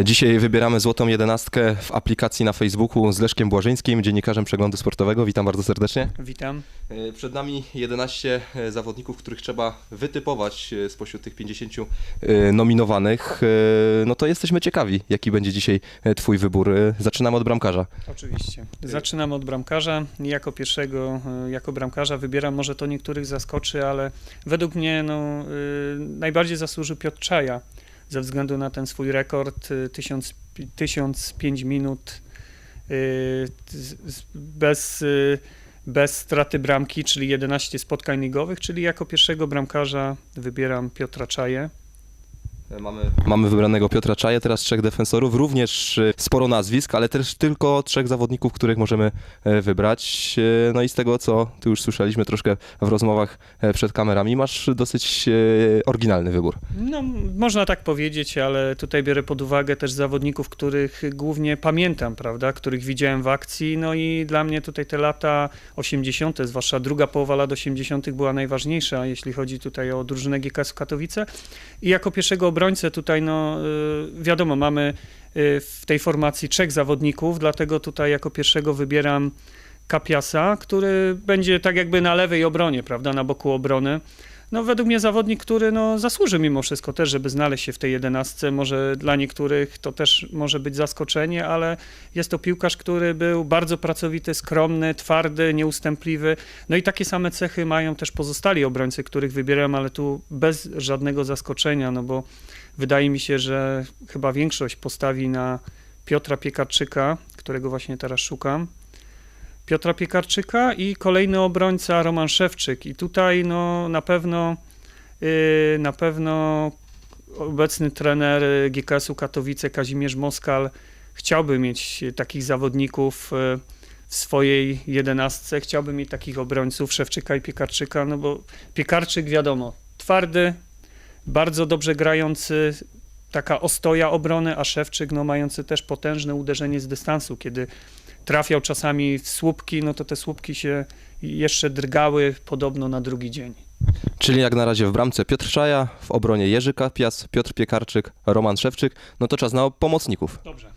E, Dzisiaj wybieramy złotą jedenastkę w aplikacji na Facebooku z Leszkiem Błażyńskim, dziennikarzem przeglądu sportowego. Witam bardzo serdecznie. Witam. E, Przed nami 11 e, zawodników, których trzeba wytypować spośród tych 50 e, nominowanych. No to jesteśmy ciekawi, jaki będzie dzisiaj Twój wybór. Zaczynamy od bramkarza. Oczywiście. Zaczynam od bramkarza. Jako pierwszego, jako bramkarza wybieram, może to niektórych zaskoczy, ale według mnie no, najbardziej zasłużył Piotr Czaja ze względu na ten swój rekord y, 1000, pi- 1005 minut y, bez, y, bez straty bramki, czyli 11 spotkań ligowych, czyli jako pierwszego bramkarza wybieram Piotra Czaję. Mamy, mamy wybranego Piotra Czaję, teraz trzech defensorów, również e, sporo nazwisk, ale też tylko trzech zawodników, których możemy e, wybrać. E, No i z tego, co tu już słyszeliśmy troszkę w rozmowach przed kamerami, masz dosyć oryginalny wybór. No, można tak powiedzieć, ale tutaj biorę pod uwagę też zawodników, których głównie pamiętam, prawda, których widziałem w akcji, no i dla mnie tutaj te lata 80., zwłaszcza druga połowa lat 80. była najważniejsza, jeśli chodzi tutaj o drużynę GKS w Katowice. I jako pierwszego obrońcę tutaj, no y, wiadomo, mamy y, w tej formacji trzech zawodników, dlatego tutaj jako pierwszego wybieram Kapiasa, który będzie tak jakby na lewej obronie, prawda, na boku obrony. No według mnie zawodnik, który no, zasłuży mimo wszystko też, żeby znaleźć się w tej jedenastce. Może dla niektórych to też może być zaskoczenie, ale jest to piłkarz, który był bardzo pracowity, skromny, twardy, nieustępliwy. No i takie same cechy mają też pozostali obrońcy, których wybieram, ale tu bez żadnego zaskoczenia, no bo wydaje mi się, że chyba większość postawi na Piotra Piekarczyka, którego właśnie teraz szukam. Piotra Piekarczyka i kolejny obrońca Roman Szewczyk. I tutaj no, na pewno yy, na pewno obecny trener y, GKS-u Katowice Kazimierz Moskal chciałby mieć takich zawodników y, w swojej jedenastce, chciałby mieć takich obrońców Szewczyka i Piekarczyka, no bo Piekarczyk wiadomo, twardy, bardzo dobrze grający, taka ostoja obrony, a Szewczyk no, mający też potężne uderzenie z dystansu, kiedy trafiał czasami w słupki, no to te słupki się jeszcze drgały podobno na drugi dzień. Czyli jak na razie w bramce Piotr Czaja, w obronie Jerzy Kapias, Piotr Piekarczyk, Roman Szewczyk. No to czas na pomocników. Dobrze.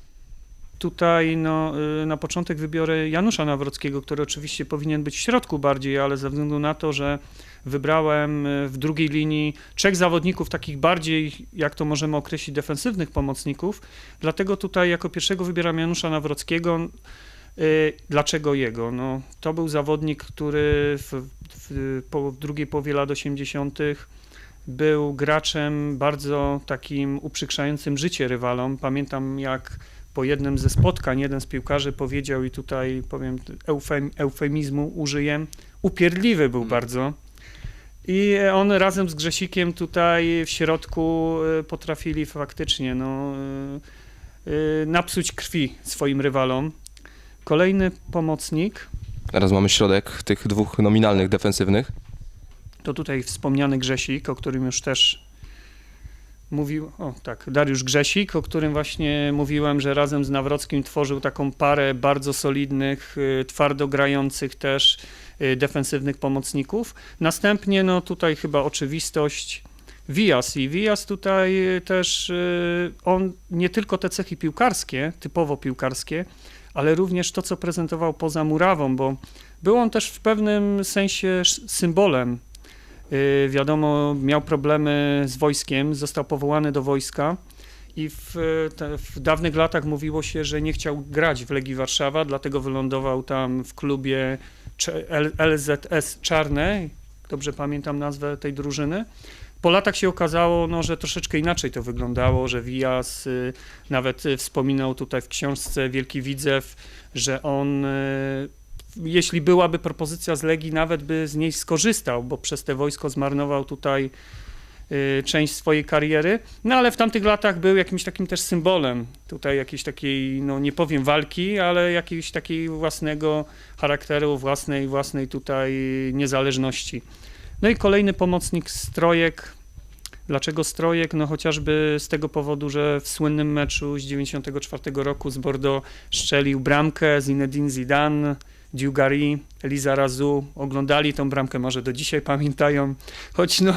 Tutaj no, y, na początek wybiorę Janusza Nawrockiego, który oczywiście powinien być w środku bardziej, ale ze względu na to, że wybrałem y, w drugiej linii trzech zawodników takich bardziej, jak to możemy określić, defensywnych pomocników, dlatego tutaj jako pierwszego wybieram Janusza Nawrockiego. Y, Dlaczego jego? No, to był zawodnik, który w, w, po, w drugiej połowie lat 80. był graczem bardzo takim uprzykrzającym życie rywalom. Pamiętam, jak po jednym ze spotkań jeden z piłkarzy powiedział, i tutaj powiem eufem, eufemizmu użyję, upierdliwy był Mm. bardzo. I on razem z Grzesikiem tutaj w środku y, potrafili faktycznie no, y, napsuć krwi swoim rywalom. Kolejny pomocnik Teraz mamy środek tych dwóch nominalnych defensywnych. to tutaj wspomniany Grzesik, o którym już też mówił, o tak, Dariusz Grzesik, o którym właśnie mówiłem, że razem z Nawrockim tworzył taką parę bardzo solidnych, y, twardo grających też y, defensywnych pomocników. Następnie, no tutaj chyba oczywistość, Wijas i Wijas tutaj y, też, on nie tylko te cechy piłkarskie, typowo piłkarskie, ale również to, co prezentował poza murawą, bo był on też w pewnym sensie symbolem Yy, wiadomo, miał problemy z wojskiem, został powołany do wojska i w, te, w dawnych latach mówiło się, że nie chciał grać w Legii Warszawa, dlatego wylądował tam w klubie LZS Czarne, dobrze pamiętam nazwę tej drużyny. Po latach się okazało, no, że troszeczkę inaczej to wyglądało, że Wijas y, nawet y, wspominał tutaj w książce Wielki Widzew, że on y, jeśli byłaby propozycja z Legii, nawet by z niej skorzystał, bo przez te wojsko zmarnował tutaj część swojej kariery. No ale w tamtych latach był jakimś takim też symbolem tutaj jakiejś takiej, no nie powiem walki, ale jakiejś takiej własnego charakteru, własnej, własnej tutaj niezależności. No i kolejny pomocnik Strojek. Dlaczego Strojek? No chociażby z tego powodu, że w słynnym meczu z 94 roku z Bordeaux szczelił bramkę Zinedine Zidane, Diugari, Eliza Razu oglądali tą bramkę, może do dzisiaj pamiętają, choć no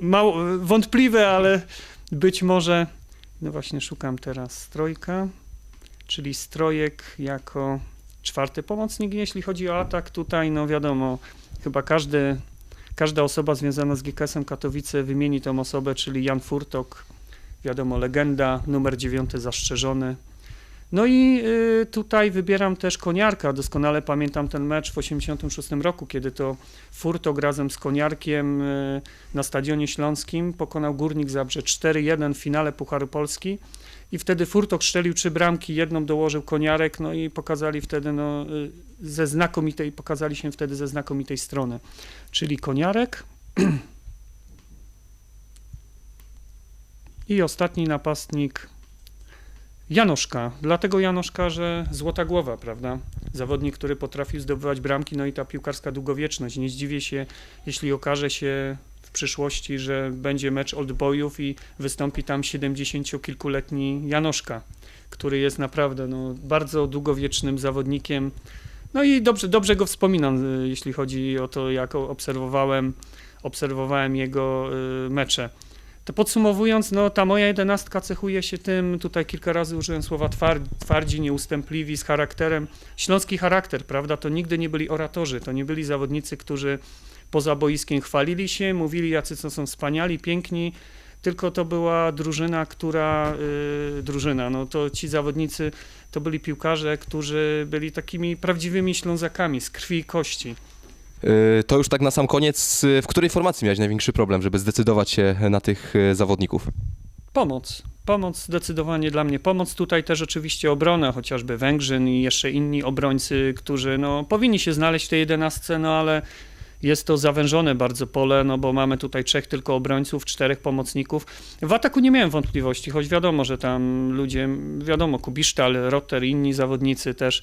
mało, wątpliwe, ale być może No właśnie szukam teraz strojka, czyli strojek jako czwarty pomocnik. Jeśli chodzi o atak, tutaj no wiadomo, chyba każdy, każda osoba związana z GKS-em Katowice wymieni tą osobę, czyli Jan Furtok, wiadomo, legenda, numer dziewiąty zastrzeżony. No i y, tutaj wybieram też koniarka. Doskonale pamiętam ten mecz w 86 roku, kiedy to Furtok razem z koniarkiem y, na Stadionie Śląskim pokonał Górnik Zabrze 4-1 w finale Pucharu Polski. I wtedy Furtok strzelił trzy bramki, jedną dołożył koniarek, no i pokazali wtedy no, y, ze znakomitej, pokazali się wtedy ze znakomitej strony. Czyli koniarek. I ostatni napastnik Janoszka. Dlatego Janoszka, że złota głowa, prawda? Zawodnik, który potrafił zdobywać bramki, no i ta piłkarska długowieczność. Nie zdziwię się, jeśli okaże się przyszłości, że będzie mecz Old Boyów i wystąpi tam 70-kilkuletni Janoszka, który jest naprawdę no, bardzo długowiecznym zawodnikiem. No i dobrze, dobrze go wspominam, y, jeśli chodzi o to, jak obserwowałem, obserwowałem jego y, mecze. To podsumowując, no ta moja jedenastka cechuje się tym, tutaj kilka razy użyłem słowa twar, twardzi, nieustępliwi, z charakterem, śląski charakter, prawda, to nigdy nie byli oratorzy, to nie byli zawodnicy, którzy poza boiskiem chwalili się, mówili jacy co są wspaniali, piękni, tylko to była drużyna, która, y, drużyna, no to ci zawodnicy to byli piłkarze, którzy byli takimi prawdziwymi Ślązakami z krwi i kości. Y, To już tak na sam koniec, w której formacji miałeś największy problem, żeby zdecydować się na tych y, zawodników? Pomoc. Pomoc zdecydowanie dla mnie. Pomoc tutaj też oczywiście obrona, chociażby Węgrzyn i jeszcze inni obrońcy, którzy no, powinni się znaleźć w tej jedenastce, no ale jest to zawężone bardzo pole, no bo mamy tutaj trzech tylko obrońców, czterech pomocników. W ataku nie miałem wątpliwości, choć wiadomo, że tam ludzie, wiadomo, Kubisztal, Rotter inni zawodnicy też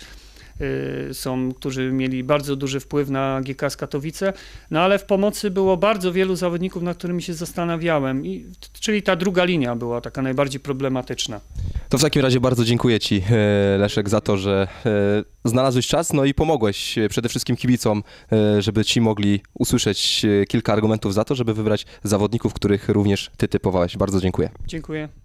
są, którzy mieli bardzo duży wpływ na GKS Katowice, no ale w pomocy było bardzo wielu zawodników, nad którymi się zastanawiałem, I, czyli ta druga linia była taka najbardziej problematyczna. To w takim razie bardzo dziękuję Ci, e, Leszek, za to, że e, znalazłeś czas, no i pomogłeś e, przede wszystkim kibicom, żeby ci mogli usłyszeć kilka argumentów za to, żeby wybrać zawodników, których również Ty typowałeś. Bardzo dziękuję. Dziękuję.